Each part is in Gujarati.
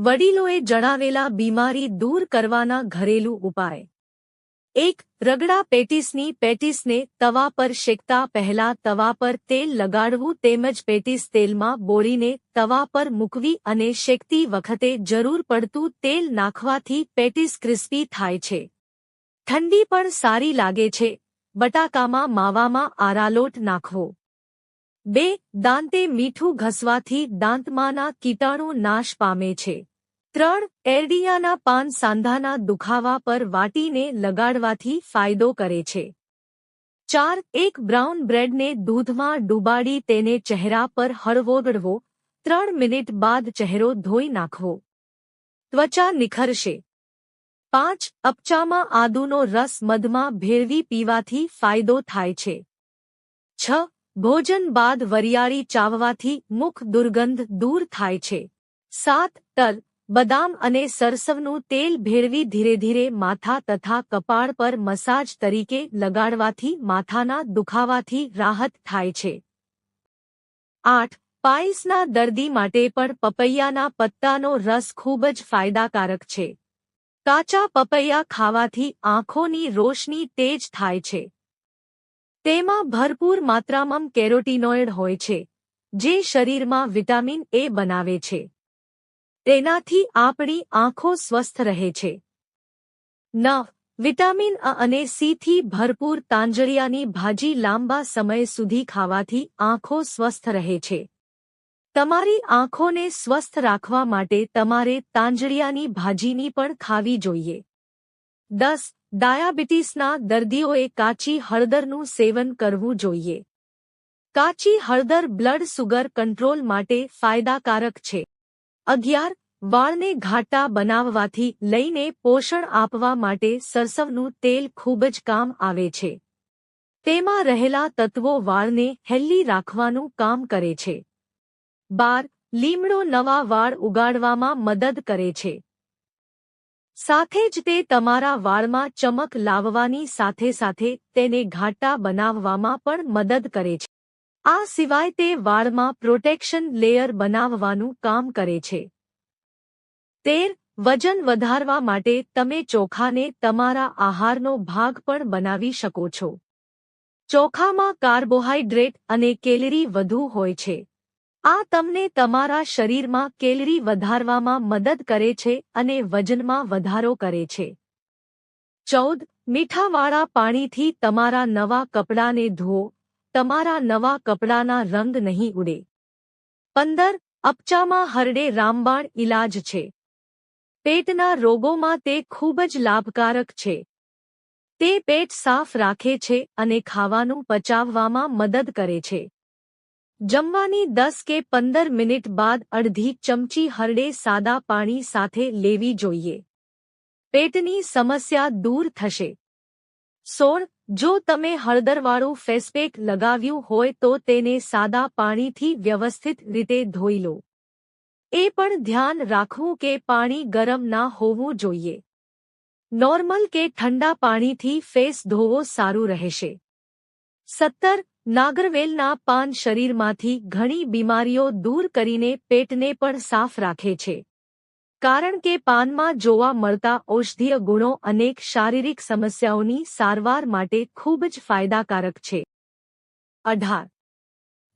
વડીલોએ જણાવેલા બીમારી દૂર કરવાના ઘરેલું ઉપાય. એક, રગડા પેટીસની પેટીસને તવા પર શેકતા પહેલા તવા પર તેલ લગાડવું તેમજ પેટીસ તેલમાં બોળીને તવા પર મૂકવી અને શેકતી વખતે જરૂર પડતું તેલ નાખવાથી પેટીસ ક્રિસ્પી થાય છે. ઠંડી પણ સારી લાગે છે. બટાકામાં માવામાં આરાલોટ નાખવો બે, દાંતે મીઠું ઘસવાથી દાંતમાંના કીટાણુ નાશ પામે છે. ત્રણ, એરડિયાના પાન સાંધાના દુખાવા પર વાટીને લગાડવાથી ફાયદો કરે છે. ચાર, એક બ્રાઉન બ્રેડને દૂધમાં ડૂબાડી તેને ચહેરા પર હળવોગળવો, ત્રણ મિનિટ બાદ ચહેરો ધોઈ નાખવો. ત્વચા નિખરશે. પાંચ, અપચામાં આદુનો રસ મધમાં ભેળવી પીવાથી ફાયદો થાય છે. છ, ભોજન બાદ વરિયાળી ચાવવાથી મુખ દુર્ગંધ દૂર થાય છે. સાત, તલ બદામ અને સરસવનું તેલ ભેળવી ધીરે ધીરે માથા તથા કપાળ પર મસાજ તરીકે લગાડવાથી માથાના દુખાવાથી રાહત થાય છે. આઠ પાઇસના દર્દી માટે પણ પપૈયાના પત્તાનો રસ ખૂબ જ ફાયદાકારક છે. કાચા પપૈયા ખાવાથી આંખોની રોશની તેજ થાય છે. તેમાં ભરપૂર માત્રામાં કેરોટીનોઇડ હોય છે, જે શરીરમાં વિટામિન એ બનાવે છે. તેનાથી આપણી આંખો સ્વસ્થ રહે છે. નવ વિટામિન અ અને સીથી ભરપૂર તાંજળિયાની ભાજી લાંબા સમય સુધી ખાવાથી આંખો સ્વસ્થ રહે છે. તમારી આંખોને સ્વસ્થ રાખવા માટે તમારે તાંજળિયાની ભાજીની પણ ખાવી જોઈએ. દસ, ડાયાબિટીસના દર્દીઓએ કાચી હળદરનું સેવન કરવું જોઈએ. કાચી હળદર બ્લડ સુગર કંટ્રોલ માટે ફાયદાકારક છે. અગિયાર, વાળને ઘાટા બનાવવાથી લઈને પોષણ આપવા માટે સરસવનું તેલ ખૂબ જ કામ આવે છે. તેમાં રહેલા તત્વો વાળને હેલ્લી રાખવાનું કામ કરે છે. બાર, લીમડો નવા વાળ ઉગાડવામાં મદદ કરે છે. સાથે જ તે તમારા વાળમાં ચમક લાવવાની સાથે સાથે તેને ઘાટા બનાવવામાં પણ મદદ કરે છે. આ સિવાય તે વાળમાં પ્રોટેક્શન લેયર બનાવવાનું કામ કરે છે. તેર, વજન વધારવા માટે તમે ચોખાને તમારા આહારનો ભાગ પણ બનાવી શકો છો. ચોખામાં કાર્બોહાઈડ્રેટ અને કેલરી વધુ હોય છે. આ તમને તમારા શરીરમાં કેલરી વધારવામાં મદદ કરે છે અને વજનમાં વધારો કરે છે. ચૌદ, મીઠાવાળા પાણીથી તમારા નવા કપડાને ધુઓ તમારા નવા કપડાના રંગ નહીં ઉડે. પંદર, અપચામાં હરડે રામબાણ ઇલાજ છે. પેટના રોગોમાં તે ખૂબ જ લાભકારક છે. તે પેટ સાફ રાખે છે અને ખાવાનું પચાવવામાં મદદ કરે છે. જમવાની દસ કે પંદર મિનિટ બાદ અડધી ચમચી હરડે સાદા પાણી સાથે લેવી જોઈએ. પેટની સમસ્યા દૂર થશે. સોળ જો તમે હળદરવાળું ફેસપેક લગાવ્યું હોય તો તેને સાદા પાણીથી વ્યવસ્થિત રીતે ધોઈ લો. એ પણ ધ્યાન રાખવું કે પાણી ગરમ ના હોવું જોઈએ. નોર્મલ કે ઠંડા પાણીથી ફેસ ધોવો સારું રહેશે. સત્તર, નાગરવેલના પાન શરીરમાંથી ઘણી બીમારીઓ દૂર કરીને પેટને પણ સાફ રાખે છે. કારણ કે પાનમાં જોવા મળતા ઔષધીય ગુણો અનેક શારીરિક સમસ્યાઓની સારવાર માટે ખૂબ જ ફાયદાકારક છે. અઢાર.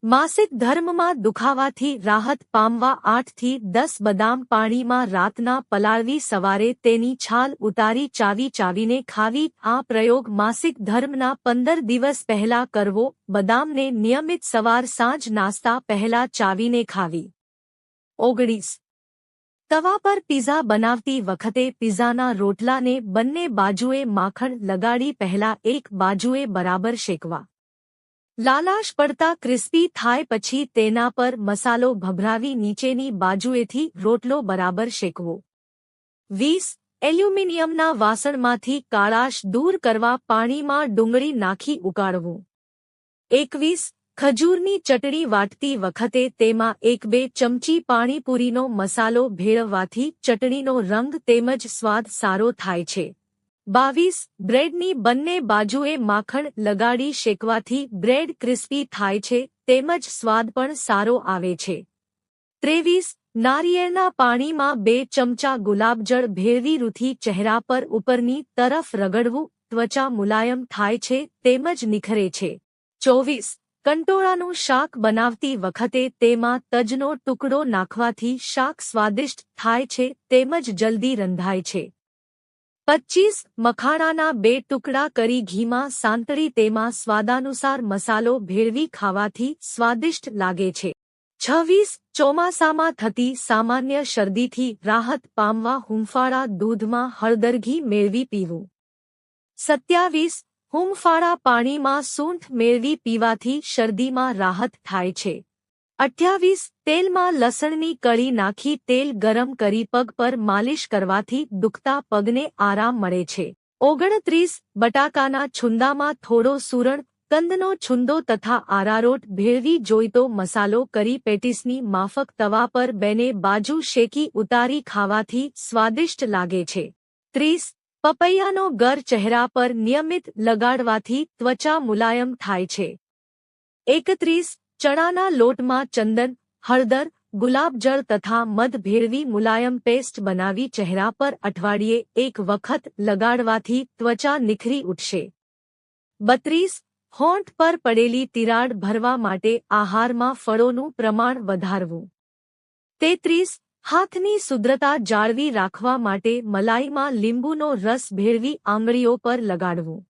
માસિક ધર્મમાં દુખાવાથી રાહત પામવા આઠથી દસ બદામ પાણીમાં રાતના પલાળવી સવારે તેની છાલ ઉતારી ચાવી ચાવીને ખાવી. આ પ્રયોગ માસિક ધર્મના પંદર દિવસ પહેલા કરવો. બદામને નિયમિત સવાર સાંજ નાસ્તા પહેલા ચાવીને ખાવી. ઓગણીસ. તવા પર પીઝા બનાવતી વખતે પીઝાના રોટલાને બંને બાજુએ માખણ લગાડી પહેલા એક બાજુએ બરાબર શેકવા. લાલાશ પડતા ક્રિસ્પી થાય પછી તેના પર મસાલો ભભરાવી નીચેની બાજુએથી રોટલો બરાબર શેકવો. વીસ, એલ્યુમિનિયમના વાસણમાંથી કાળાશ દૂર કરવા પાણીમાં ડુંગળી નાખી ઉકાળવું. એકવીસ ખજૂરની ચટણી વાટતી વખતે તેમાં એક બે ચમચી પાણીપુરીનો મસાલો ભેળવવાથી ચટણીનો રંગ તેમજ સ્વાદ સારો થાય છે. બાવીસ, બ્રેડની બંને બાજુએ માખણ લગાડી શેકવાથી બ્રેડ ક્રિસ્પી થાય છે, તેમજ સ્વાદ પણ સારો આવે છે. ત્રેવીસ, નારિયેળના પાણીમાં બે ચમચા ગુલાબજળ ભેળવી રૂથી ચહેરા પર ઉપરની તરફ રગડવું, ત્વચા મુલાયમ થાય છે, તેમજ નિખરે છે. ચોવીસ કંટોળાનું શાક બનાવતી વખતે તેમાં તજનો ટુકડો નાખવાથી શાક સ્વાદિષ્ટ થાય છે, તેમજ જલ્દી રંધાય છે. પચ્ચીસ મખાણાના બે ટુકડા કરી ઘીમાં સાંતળી તેમાં સ્વાદાનુસાર મસાલો ભેળવી ખાવાથી સ્વાદિષ્ટ લાગે છે. છવ્વીસ ચોમાસામાં થતી સામાન્ય શરદીથી રાહત પામવા હુંફાળા દૂધમાં હળદર ઘી મેળવી પીવું. સત્યાવીસ હુંફાળા પાણીમાં સૂંઠ મેળવી પીવાથી શરદીમાં રાહત થાય છે. અઠ્યાવીસ, તેલમાં લસણની કળી નાખી તેલ ગરમ કરી પગ પર માલિશ કરવાથી દુખતા પગને આરામ મળે છે. ઓગણત્રીસ, બટાકાના છુંદામાં થોડો સુરણ, કંદનો છુંદો તથા આરારોટ ભેળવી જોઈતો મસાલો કરી પેટીસની માફક તવા પર બેને બાજુ શેકી ઉતારી ખાવાથી સ્વાદિષ્ટ લાગે છે. ત્રીસ પપૈયાનો ગર ચહેરા પર નિયમિત લગાડવાથી ત્વચા મુલાયમ થાય છે. એકત્રીસ, ચણાના લોટમાં ચંદન, હળદર, ગુલાબજળ તથા મધ ભેળવી મુલાયમ પેસ્ટ બનાવી ચહેરા પર અઠવાડિયે એક વખત લગાડવાથી ત્વચા નિખરી ઉઠશે. બત્રીસ, હોંઠ પર પડેલી તિરાડ ભરવા માટે આહારમાં ફળોનું પ્રમાણ વધારવું. તેત્રીસ હાથની સુદ્રતા જાળવી રાખવા માટે મલાઈમાં લીંબુનો રસ ભેળવી આંગળીઓ પર લગાડવું.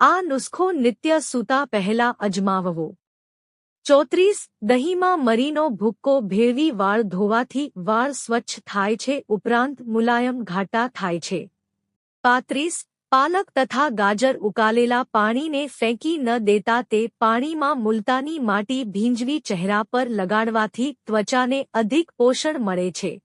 આ નુસ્ખો નિત્ય સૂતા પહેલા અજમાવવો. ચોત્રીસ, દહીંમાં મરીનો ભૂક્કો ભેળવી વાળ ધોવાથી વાળ સ્વચ્છ થાય છે, ઉપરાંત મુલાયમ ઘાટા થાય છે. પાંત્રીસ પાલક તથા ગાજર ઉકાલેલા પાણીને ફેંકી ન દેતા તે પાણીમાં મુલતાની માટી ભીંજવી ચહેરા પર લગાડવાથી ત્વચાને અધિક પોષણ મળે છે.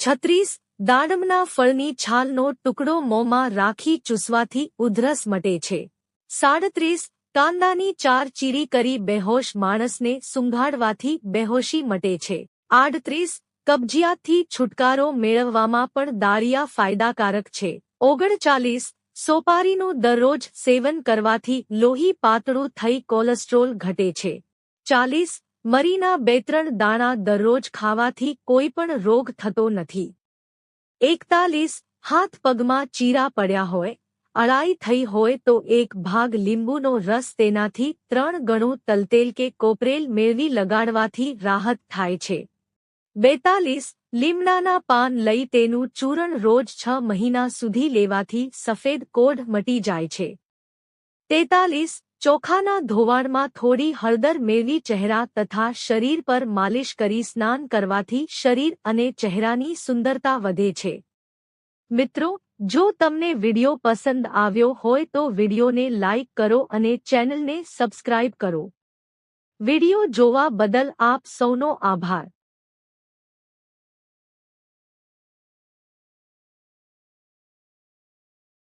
છત્રીસ, દાડમના ફળની છાલનો ટુકડો મોંમાં રાખી ચૂસવાથી ઉધરસ મટે છે. સાડત્રીસ, કાંદાની ચાર ચીરી કરી બેહોશ માણસને સુંઘાડવાથી બેહોશી મટે છે. આડત્રીસ, કબજિયાતથી છુટકારો મેળવવામાં પણ દાળિયા ફાયદાકારક છે. ઓગણચાલીસ, સોપારીનું દરરોજ સેવન કરવાથી લોહી પાતળું થઈ કોલેસ્ટ્રોલ ઘટે છે. ચાલીસ, મરીના બે ત્રણ દાણા દરરોજ ખાવાથી કોઈ પણ રોગ થતો નથી. એકતાલીસ, હાથ પગમાં ચીરા પડ્યા હોય, અળાઈ થઈ હોય તો એક ભાગ લીંબુનો રસ તેનાથી ત્રણ ગણું તલતેલ કે કોપરેલ મેળવી લગાડવાથી રાહત થાય છે. બેતાલીસ લીમડાના પાન લઈ તેનું ચૂરણ રોજ છ મહિના સુધી લેવાથી સફેદ કોઢ મટી જાય છે. તેતાલીસ, ચોખાના ધોવાણમાં થોડી હળદર મેળવી ચહેરા તથા શરીર પર માલિશ કરી સ્નાન કરવાથી શરીર અને ચહેરાની સુંદરતા વધે છે. મિત્રો, જો તમને વિડિયો પસંદ આવ્યો હોય તો વિડિયોને લાઇક કરો અને ચેનલને સબસ્ક્રાઇબ કરો. વિડિયો જોવા બદલ આપ સૌનો આભાર.